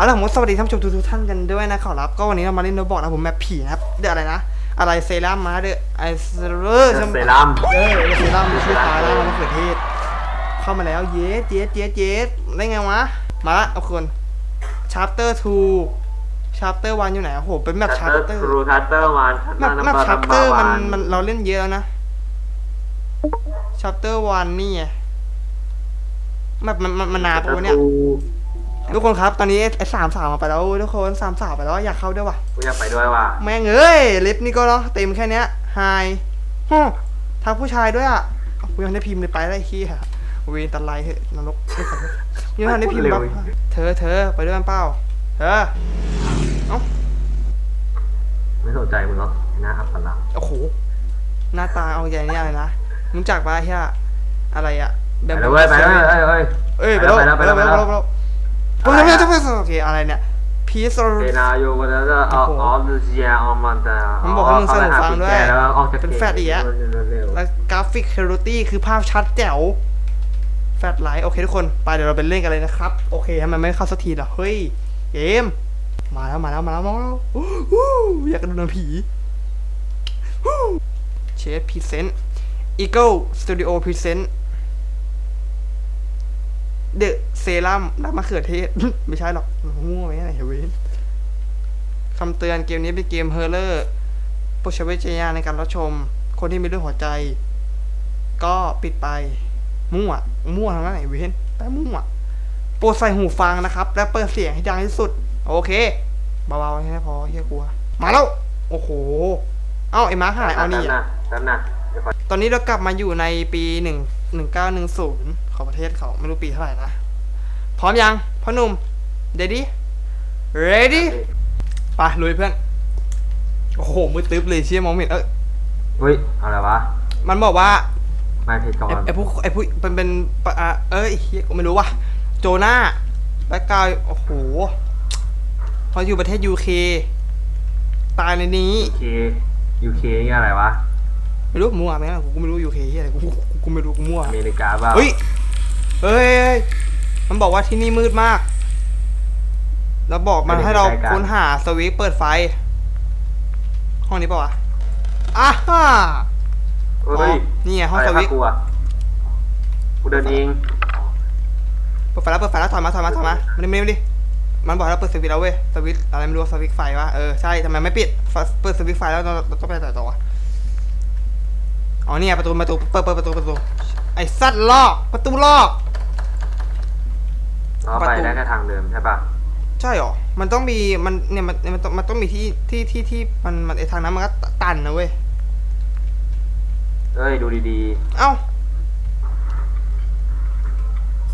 เอาละผมก็สวัสดีท่านผู้ชมทุกๆท่านกันด้วยนะขอรับ ก็วันนี้เรามาเล่นโนบอกนะผมแมปผีนะครับเดืออะไรนะ อะไรเซรั่มมาเดือไอเซรั่มเซรั่มเออเซรั่มไม่ชื่อตายแล้วมะเขือเทศ เข้ามาแล้วเยสเยสเยสเยสได้ไงวะ มาละเอาคนชาร์เตอร์2ชาร์เตอร์1อยู่ไหนโอ้โหเป็นแมปชาชัตร์เตอร์เตอร์ครูชัตเตอร์วันแมปแมปชาร์เตอร์มันมันเราเล่นเยอะแล้วนะชาร์เตอร์1นี่ไงแมปมันมันมันนานปะวะเนี่ย ทุกคนครับ ตอนนี้ไอ้สามสาวมาไปแล้วทุกคนสามสาวไปแล้วอยากเข้าด้วยวะกูอยากไปด้วยว่ะแม่งเอ้ยลิฟต์นี่ก็เนาะเต็มแค่เนี้ยไฮฮู้ทางผู้ชายด้วยอะกูยังได้พิมพ์เลยไปได้ขี้ค่ะเวรตะไลเหอะนรกไม่ขอโทษยังไม่ทันได้พิมพ์แบบเธอเธอไปด้วยกันเปล่าเธอเอ้าไม่สนใจมึงหรอกหน้าอับปลังโอ้โหหน้าตาเอาใหญ่นี่อะไรนะรู้จักปะเฮียอะไรอะไปแล้วเว้ยไปแล้วเว้ยเอ้ยเอ้ยเอ้ยไปแล้วไปแล้วไปแล้ว ไปแล้วไปแล้วไปแล้วไปแล้วไปแล้วโอเคอะไรเนี่ยพีซเอนาโยก็จะออกออฟเซียออมันแต่มันบอกให้มึงสนุกฟังด้วยแล้วออกจากเป็นแฟดอีกอะเร็วแล้วกราฟิก q u a l i t y คือภาพชัดแจ๋วแฟลชไลท์โอเคทุกคนไปเดี๋ยวเราไปเล่นกันเลยนะครับ โอเคทำไมไม่เข้าสักทีล่ะเฮ้ยเกมมาแล้วมาแล้วมาแล้วมาแล้วอู้หูอยากกระโดดหนังผีเชฟพรีเซนต์ Eagle Studio Present The Serum น้ เดอเซรั่มน้ำมะเขือเทศ ไม่ใช่หรอกมั่วไหมอะไรเว้ยคำเตือนเกมนี้เป็นเกมเฮอร์เลอร์โปรดใช้วิจารณญาณในการรับชม คนที่มีเรื่องหัวใจ ก็ปิดไป มั่ว มั่วทางนั้นไหนเว้นแต่มั่วโปรดใส่หูฟังนะครับ และเปิดเสียงให้ดังที่สุด โอเคเบาๆแค่พอเฮียกลัว มาแล้ว โอ้โห เอ้าไอ้มาร์คหายเอานี่แป๊บอะนะแป๊บนะ ตอนนี้เรากลับมาอยู่ในปีหนึ่งหนึ่งเก้าหนึ่งศูนย์ของประเทศเขาไม่รู้ปีเท่าไหร่นะ พร้อมยังพ่อหนุ่มเดดี้ ready ไปลุยเพื่อน โอ้โห มือตึ๊บเลยเชี่ยมองไม่เห็นเอออุ้ยอะไรวะ มันบอกว่าไม่ผิดก่อไอ้นไอ้พวกไอ้พวกเป็นเป็นปะอะเอ้ยเฮียกูไม่รู้ว่ะโจนาแบ็กกราวด์โอ้โหเขาอยู่ประเทศยูเคตายในนี้ยูเคยูเคนี่อะไรวะ ไม่รู้มั่วไหมล่ะกูไม่รู้ยูเคเฮียอะไรกูกูกูไม่รู้กูมั่วอเมริกาเปล่าเฮ้ยเฮ้ยเฮ้ยมันบอกว่าที่นี่มืดมาก แล้วบอกมันให้เราค้นหาสวิตช์เปิดไฟ ห้องนี้ปะวะอะฮ่าเฮ้ยนี่ไงห้องะสไรวิตช์กูอะกูเดินเองเปิดไฟแล้วเปิดไฟแล้วถอยมาถอยมาถอยมามันไม่ไม่ดิมันบอกให้เราเปิดสวิตช์แล้วเว้ยสวิตช์อะไรไม่รู้สวิตช์ไฟวะเออใช่ทำไมไม่ปิดไฟเปิดสวิตช์ไฟแล้วเราเราต้องไปต่อต่อวะ อ๋อเนี่ยประตูประตูเปิดเปิดประตูประตู ไอ้สัตว์ลอกประตูลอกเราประไปตูได้แค่ทางเดิมใช่ปะใช่หรอ มันต้องมีมันเนี่ยมันมันต้องมันต้องมีที่ที่ที่ที่มันมันไอทางนั้นมันก็ตันนะเว้ยเอ้ยดูดีเอ้า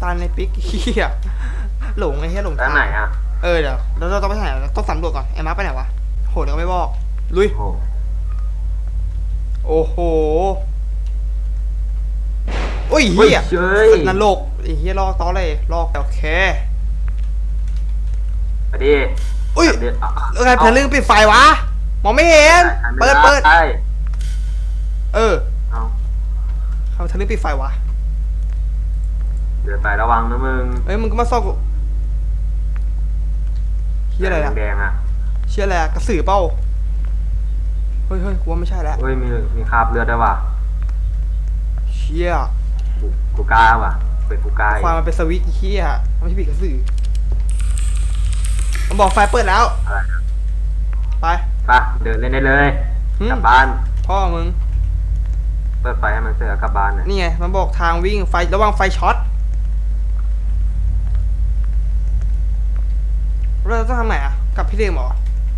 ตันในปิ๊กเฮียหลงไอ้เฮียหลงๆแล้วไหนอะเออเดี๋ยวเราเราต้องไปไหนเราต้องสำรวจก่อนไอ้มาร์คไปไหนวะโหเดี๋ยวก็ไม่บอก ลุย โอ้โหโอ้โหโอ้ยเฮ้เฮียยเฮ้ยนรกไอ้เฮียลอกตอเลยลอกโอเคไปดิอุ้ยเดี๋ยวอะเออไงเพลิงปิดไฟวะ มองไม่เห็น เปิดเปิดใช่เออเอาทำไมทะลึ่งปิดไฟวะ เดินไประวังนะมึงเอ้ยมึงก็มาซ่อมกูเฮียอะไรอะแดงๆอะเชี่ยอะไรอะกระสือเป้า เฮ้ยเฮ้ยกูว่าไม่ใช่แล้วเฮ้ยมีมีคราบเลือดได้วยว่ะเชี่ยกูกูกล้าว่ะเป็นกูกล้าอีกความมันเป็นสวิตช์เฮียมันไม่ใช่ปีกกระสือมันบอกไฟเปิดแล้ว อะไรนะไปไปเดินเล่นได้เลยอืมกลับบ้าน พ่อมึง เปิดไฟให้มันเสร็จแล้วกลับบ้านน่ะนี่ไง มันบอกทางวิ่งไฟระวังไฟช็อตเราต้องทางไหนอะกลับที่เดิมเหรอ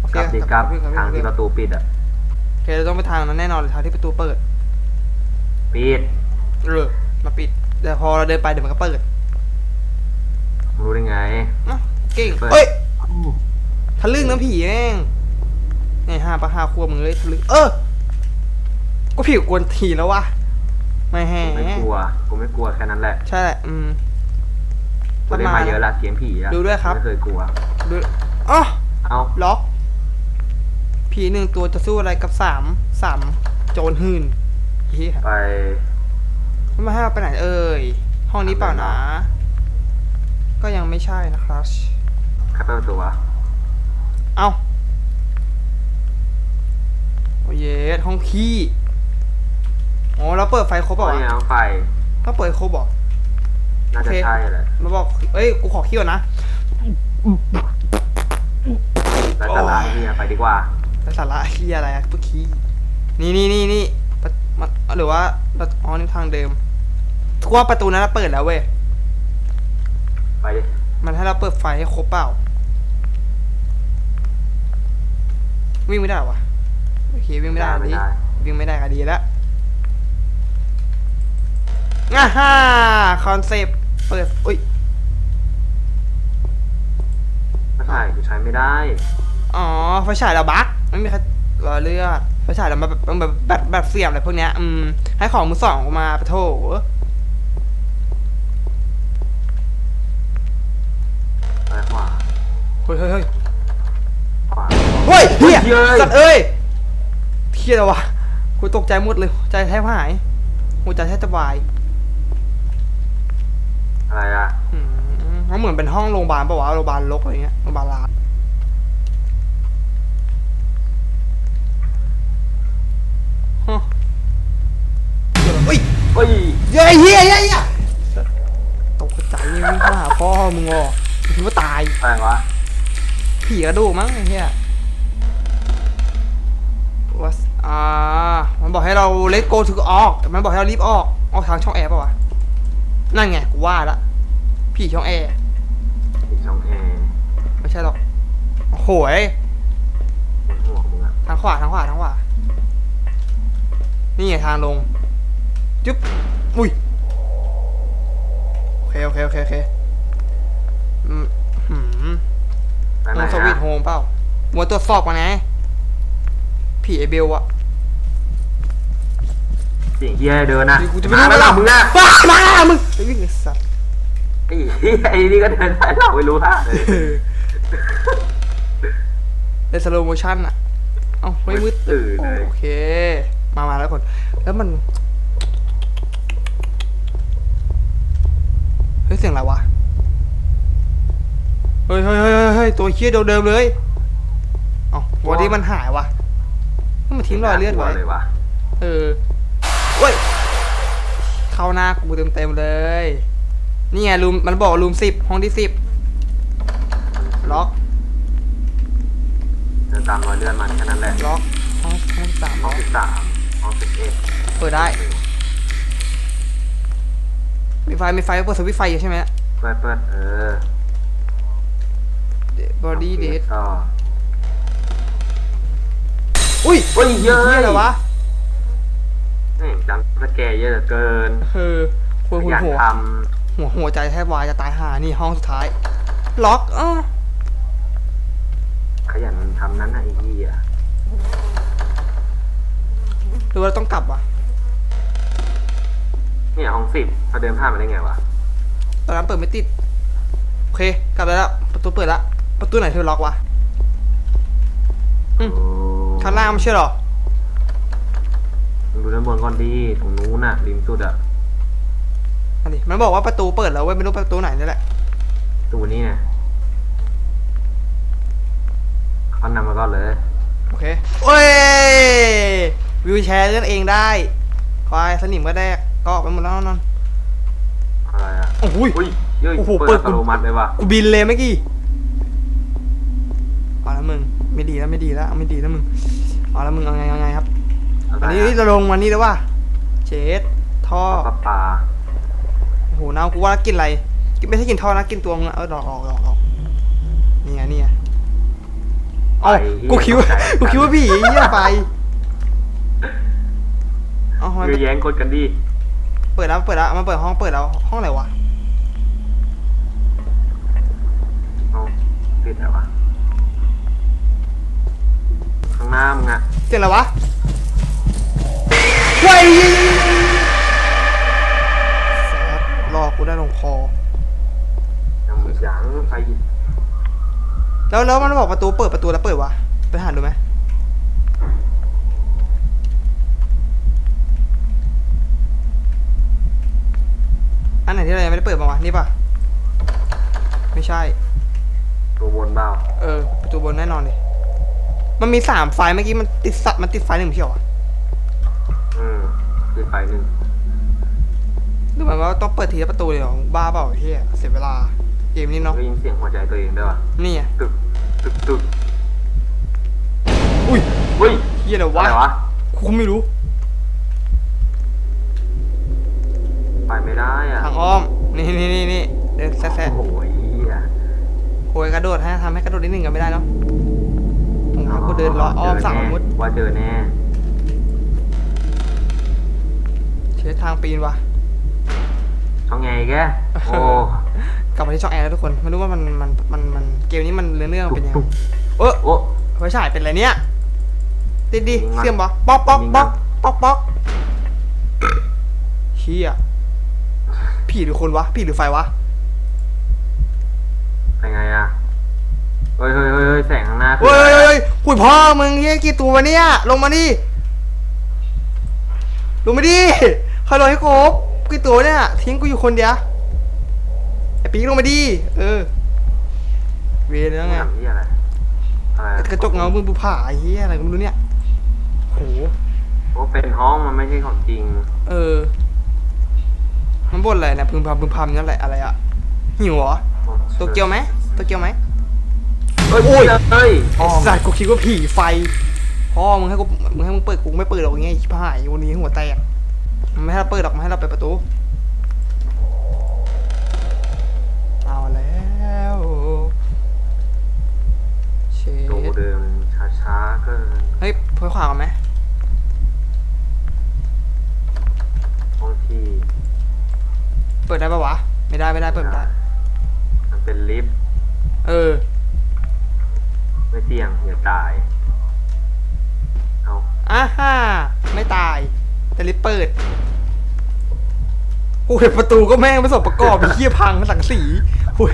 โอเคกลับดีกลับพี่ทางที่ประตูปิดอะโอ เคเราต้องไปทางนั้นแน่นอนเลยทางที่ประตูเปิด ปิดเออมาปิดแต่พอเราเดินไปเดี๋ยวมันก็เปิดมึงรู้ได้ไงนะเก่งเปิด เอ้ยทะลึ่งน้ำผีแม่งไงห้าปะห้าควบมึงเลยทะลึ่งเออก็ผิวกวนทีแล้ววะไม่แห่กูไม่กลัว กูไม่กลัวแค่นั้นแหละ ใช่แหละอืม กูเล่นมาเยอะละเกมผีอะดูด้วยครับ ไม่เคยกลัว ดูอ๋อ เอ้าล็อก ผีหนึ่งตัวจะสู้อะไรกับสามสามโจรหื่นเฮียไปมันมาให้เราไปไหนเอ่ย ห้องนี้เปล่านะ ก็ยังไม่ใช่นะครับครเปิดประตูวะเอ้าโอ้เยสห้องขี้อ๋อแล้วเปิดไฟครบเปล่านี่วะน้องไฟต้องเปิดครบเหรอน่าจะโอเคใช่แหละมาบอก เอ้ย กูขอขี้ก่อนนะแล้วตลาดนี่ไปดีกว่า แล้วสาระขี้อะไรอะปุ๊ขี้นี่นี่นี่นี่ประมันหรือว่าประอ๋อนี่ทางเดิมกูว่าประตูนั้นเราเปิดแล้วเว้ยไปดิมันให้เราเปิดไฟให้ครบเปล่า วิ่งไม่ได้เหรอวะโอเควิ่งไม่ได้ไม่ดีได้วิ่งไม่ได้ก็ดีแล้วง่าฮ่าคอนเซปต์เปิดอุ้ยไม่ใช่กูใช้ไม่ได้ อ๋อไฟฉายเราบั๊ก ไม่มีใครรอเลือดไฟฉายเรามาแบบแบบแบบแบบเสียบอะไรพวกเนี้ย อืม ให้ของมือสองออกมาปะโถไปขวาเฮ้ยเฮ้ยเฮ้ยขวาเฮ้ยเฮียเฮ้ยสัตว์เอ้ยเฮียอะไรวะกูตกใจหมดเลยใจแทบหายหัวใจแทบจะวายอะไรอะอืมมันเหมือนเป็นห้องโรงพยาบาลปะวะโรงพยาบาลลกอะไรเงี้ยโรงพยาบาลลาดฮะเฮ้ย เฮ้ย เย้ยเฮียเฮียเฮียตกใจวิ่งเข้าหาพ่อมึงอะคิดว่าตาย อะไรวะ ผีกระดูกมั้งไอ้เฮียว่าอ่ามันบอกให้เรา let go to ออก มันบอกให้เรารีบออก ออกทางช่องแอร์ป่าวะ นั่นไงกูว่าละผีช่องแอร์อีกช่องแอร์ไม่ใช่หรอกโอ้โหยบนหัวของมึงอะทางขวาทางขวาทางขวา นี่ไงทางลง จุ๊บ อุ้ย โอเคโอเคโอเคโอเคอืมหืม ไปไหนมึงสวีทโฮอะมเปล่ามัวตรวจสอบมาไงผีไอเบลอะเสียงเฮียเดินนะกูจะไปมารู้แล้วหรอมึงอะว้ามามึงไอ้วิ่งไอ้สัตว์ไอ้เหี้ยไอ้นี่ก็เดินได้เราไม่รู้ท่าเลยในสโลโมชั่นอะเอ้าไม่มืดตื่นเลยโอเค มามาแล้วคน แล้วมัน เฮ้ยเสียงอะไรวะ เฮ้ยเฮ้ยเฮ้ยเฮ้ยเฮ้ยตัวเคี้ยเดิมๆเลยเอ้าวันนี้มันหายวะมันทิ้งรอยเลือดไว้น่ากลัเลยวะเออเว้ยเข้าหน้ากูเต็มเต็มๆเลย นี่ไงรูมมันบอกรูมสิบห้องที่สิบล็อกเดินตามรอยเลือดมันแค่นั้นแหละล็อกห้องห้องสามห้ล็อองกสิบสามห้องสิบเอ็ดเปิดได้มีไฟมีไฟเปิดสวิตช์ไฟอยู่ใช่ไหมเปิดเปิดเออ บอดี้เดทก็อุ้ยเฮ้ยเยอะเฮียอะไรวะนี่จำสแกร์เยอะเหลือเกินเออหัวขหัวยันหัวทหัวหัวใจแทบวายจะตายห่านี่ห้องสุดท้าย ล็อกอ้อำขยันทำนั้นนะไอ้เหี้ยหรือว่าเราต้องกลับวะเนี่ยห้องสิบเขาเดินผ่านมาได้ไงวะตอนนั้นเปิดไม่ติด โอเค กลับแล้ว ประตูเปิดละ ประตูไหนเธอล็อกวะอืมโอ้ข้างล่างไม่ใช่เหรอมึงดูด้านบนก่อนดีตรงนู้นน่ะริมสุดอะอันนี้มันบอกว่าประตูเปิดแล้วเว้ยไม่รู้ประตูไหนนี่แหละตูนี้เนี่ยเขานำมาก่อนเลย โอเคโอ้ยวิวแชร์เล่นเองได้ควายสนิมก็ได้ก็ออกไปหมดแล้วนอนอะไรอะโอ้โหยอุ้ยเย้ยโอ้โหเปิดเปิดอัตโนมัติเลยว่ะกูบินเลยเมื่อกี้เอาละมึง ไม่ดี แล้วไม่ดีแล้วเอาไม่ดีแล้วมึงเอาละมึงเอาไงเอาไงครับอะไรอันนี้อะเราลงวันนี้แล้วว่าเจ็ดท่อปลาปลาโอ้โหน้ากูว่ากินอะไรกินไม่ใช่กินท่อนะกินตัวมึงอะเออดอกออกดอกออกนี่ไงนี่ไงเอ้ากูคิดว่ากูคิดว่าผีเหี้ยไปเอ้าทำไมเยอะแย้งกดกันดิเปิดแล้วเปิดแล้วมันเปิดห้องเปิดแล้วห้องไหนวะ เสียงอะไรวะเฮ้ยแซดรอกูได้ลงคอ ยังมึงยังไปแล้วแล้วมันบอกประตูเปิดประตูแล้วเปิดวะไปหาดูไหมอันไหนที่เรายังไม่ได้เปิดมาวะนี่ปะไม่ใช่ ตัวบนเบ้าเออประตูบนแน่นอนเลย มันมีสามไฟเมื่อกี้มันติดสัตว์มันติดไฟหนึ่งไม่ใช่เหรออืมคือไฟหนึ่งดูเหมือนว่าต้องเปิดทีละประตูเลยเหรอบ้าเปล่าไอ้เฮียเสียเวลาเกมนี้เนาะได้ยินเสียงหัวใจตัวเองด้วยวะนี่ไงตึกตึกตึกอุ้ยอุ้ยเฮียอะไรอะวะไรวะกูไม่รู้ไปไม่ได้อะทางอ้อมนี่นี่นี่นี่เดินแซ่โอ้โหเฮียๆโอยกระโดดให้ทำให้กระโดดนิดหนึ่งกันไม่ได้เนาะผมว่า กูเดินเลาะอ้อมเจสามแน่มุดว่าเจอแน่เชื้อทางปีนวะช่องไงแกโอ้กลับมาที่ช่องแอร์แล้วทุกคนไม่รู้ว่ามันมันมันมันเกมนี้มันเรื่องเรื่องมันเป็นยังไงตุ๊บเออโอ้ไฟฉายเป็นอะไรเนี่ยติดดิยิงมันเสียมบอป๊อกป๊อกยิงมัป๊อนกป๊อกป๊อกเฮียผีหรือคนวะผีหรือไฟวะ เป็นไงอะ เฮ้ยเฮ้ยเฮ้ยเฮ้ยแสงข้างหน้าคือเฮ้ยอะไรเฮ้ยอะเฮ้ยหุยพ่อมึงเฮียกี่ตัววะเนี่ย ลงมาดิ ลงมาดิใครลงให้ครบกี่ตัวเนี่ย ทิ้งกูอยู่คนเดียว ไอ้ปีกลงมาดิ เออ เวรแล้วไงทำที่อะไรอะไรอะกระจกเงามึงบุผ่าไอ้เฮียอะไรก็ไม่รู้เนี่ยโห โอ้เป็นห้องมันไม่ใช่ของจริงเออ มันบ่นอะไรนะพึมพำพึมพำนั่นแหละอะไรอะหิวเหรอโตเกียวไหมโตเกียวไหม เฮ้ยโอ้ยเฮ้ยไอ้สัตว์กูคิดว่าผีไฟพ่อมึงให้กูมึงให้มึงเปิดกูไม่เปิดหรอกไงชิบหายวันนี้หัวแตกมันไม่ให้เราเปิดหรอกมันให้เราเปิดประตูเอาแล้วเชตัวดเดิมช้าๆเกินเฮ้ยเพื่อขวากันไหมห้องที่เปิดได้ปะวะไม่ได้ไม่ได้เปิดไม่ได้มันเป็นลิฟต์เออ ไม่เสี่ยงอย่า ตาย เอาอ่าฮ่าไม่ตาย แต่ลิฟต์เปิดโอ้ยประตูก็แม่งไม่สมประกอบไอ้เหี้ยพังสังสีโอ้ย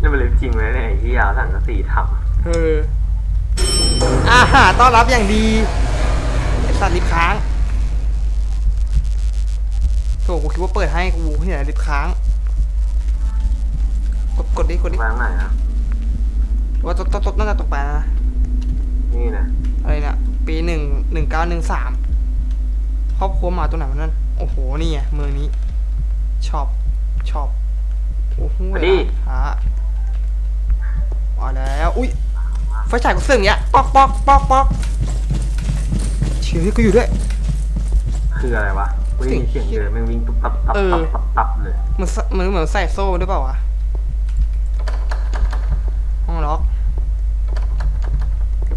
นี่มันลิฟต์จริงไหมเนี่ยไอ้ที่ยาวสั่งกระสีทเอออาหารต้อนรับอย่างดีไอ้สัตว์ลิฟต์ค้างโถกูคิดว่าเปิดให้กูที่ไหนลิฟต์ค้าง กดกดดิกดดิำวางไหนอะ ว่าตกตกตกน่าจะตกไปนะนี่นะอะไรเนี่ยปีหนึ่งหนึ่งเก้าหนึ่งสามครอบครัวหมาตัวไหนวะนั่นโอ้โหนี่ไงเมืองนี้ชอบชอบโอ้โหฮะมาแล้วอุ้ยไฟฉายกูเสื่องเนี้ยปอกปอกปอกปอกเชื่อที่กูอยู่ด้วยคืออะไรวะกูได้ยินเสียงเดินแม่งวิ่งตุ๊บตับตับเออตับตับตับเลยเหมือนสเหมือนเหมือนใส่โซ่ด้วยเปล่าวะห้ องล็อก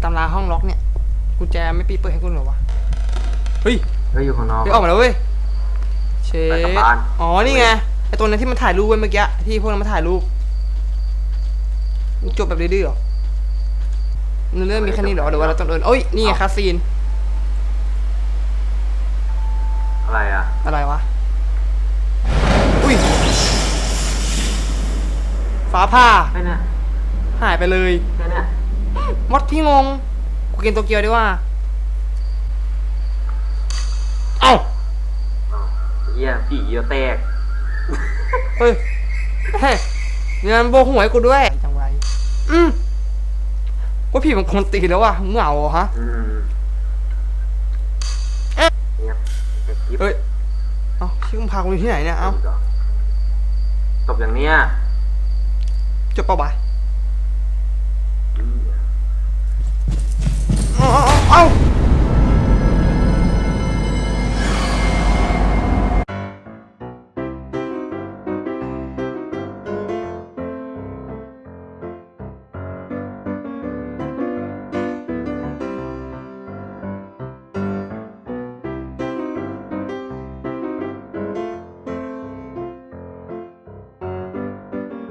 ตำราห้องล็อกเนี่ยกุญแจไม่ปีเปิดให้กูเหรอวะเฮ้ยเฮ้ยอยู่ข้างนอกเฮ้ยออกมาแล้วเว้ยเชไปกลับดบ้านอ๋อนี่ไงไอตัวนั้นที่มันถ่ายรูปไว้เมื่อกี้ที่พวกนั้นมาถ่ายรูปจบแบบดื้อๆเหรอเนื้อเรื่องมีแค่นี้เหรอหรือว่าเราต้องเดินโอ้ยนี่ไงคาซีนอะไรอะอะไรวะอุ้ยฟ้าผ่าไอ้เนี่ย หายไปเลยแค่เนี่ยมดพี่งง กูกินโตเกียวดีกว่า เอ้าอ้าวเหี้ยผีเยอะแตก เฮ้ยเฮ้ยเนี่ยมันโบกหวยกูด้วย จังไร อืมว่าพี่มันคนตีแล้วว่ะมึงเหงาเหรอฮะอืมเอ๊ะเงียบไอ้กิ๊บเฮ้ย เอ้าชื่อมึงพากูอยู่ที่ไหนเนี่ย เอ้าจบอย่างเนี้ยจบปะวะ